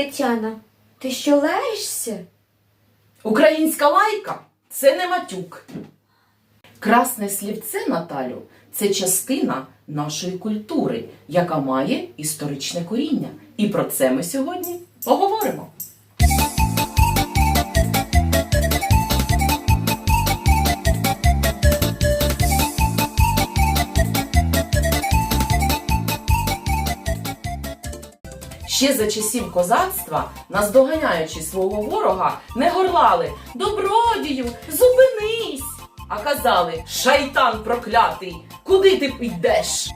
Тетяна, ти що лаєшся? Українська лайка це не матюк. Красне слівце, Наталю, це частина нашої культури, яка має історичне коріння. І про це ми сьогодні поговоримо. Ще за часів козацтва, наздоганяючи свого ворога, не горлали Добродію, зупинись! А казали Шайтан проклятий! Куди ти йдеш?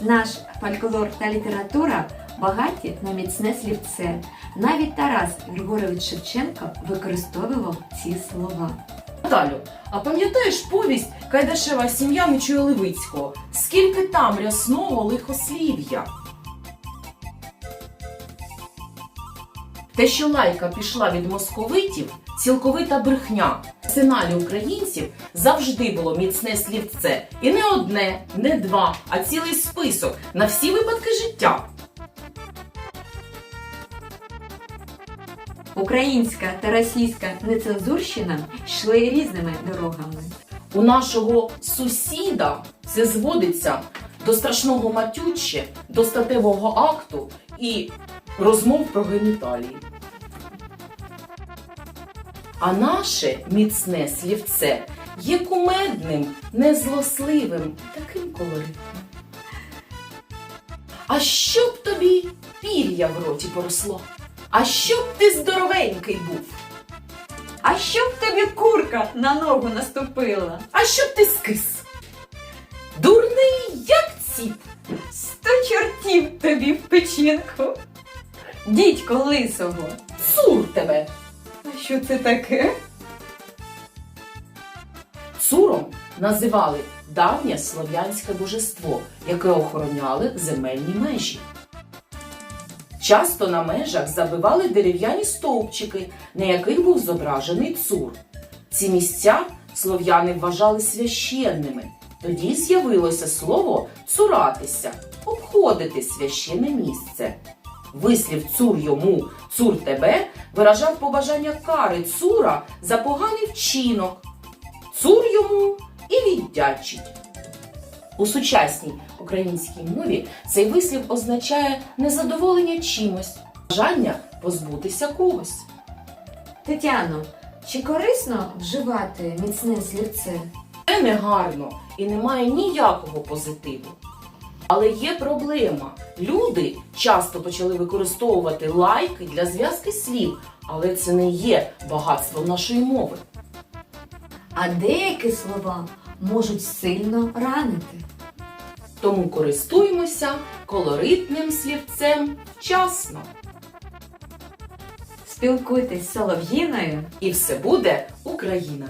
Наш фольклор та література багаті на міцне слівце. Навіть Тарас Григорович Шевченко використовував ці слова. Наталю, а пам'ятаєш повість Кайдашева сім'я Мичуя Левицького? Скільки там рясного лихослів'я? Те, що лайка пішла від московитів, цілковита брехня. В арсеналі українців завжди було міцне слівце. І не одне, не два, а цілий список на всі випадки життя. Українська та російська нецензурщина йшли різними дорогами. У нашого сусіда все зводиться до страшного матюче, до статевого акту і розмов про геніталії. А наше міцне слівце є кумедним, незлосливим, таким колоритним. А щоб тобі пір'я в роті поросло, а щоб ти здоровенький був, А щоб тобі курка на ногу наступила? а щоб ти скис. Дурний, як ціп. Сто чортів тобі в печінку. Дідько лисого. Цур тебе! А що це таке? Цуром називали давнє слов'янське божество, яке охороняло земельні межі. Часто на межах забивали дерев'яні стовпчики, на яких був зображений цур. Ці місця слов'яни вважали священними. Тоді з'явилося слово цуратися, обходити священне місце. Вислів цур йому, цур тебе виражав побажання кари цура за поганий вчинок. Цур йому і віддячить. У сучасній українській мові цей вислів означає незадоволення чимось, бажання позбутися когось. Тетяно, чи корисно вживати міцне слівце? Це не гарно і не має ніякого позитиву. Але є проблема. Люди часто почали використовувати лайки для зв'язки слів, але це не є багатством нашої мови. А деякі слова можуть сильно ранити. Тому користуємося колоритним слівцем вчасно. Спілкуйтесь з Солов'їною І все буде Україна!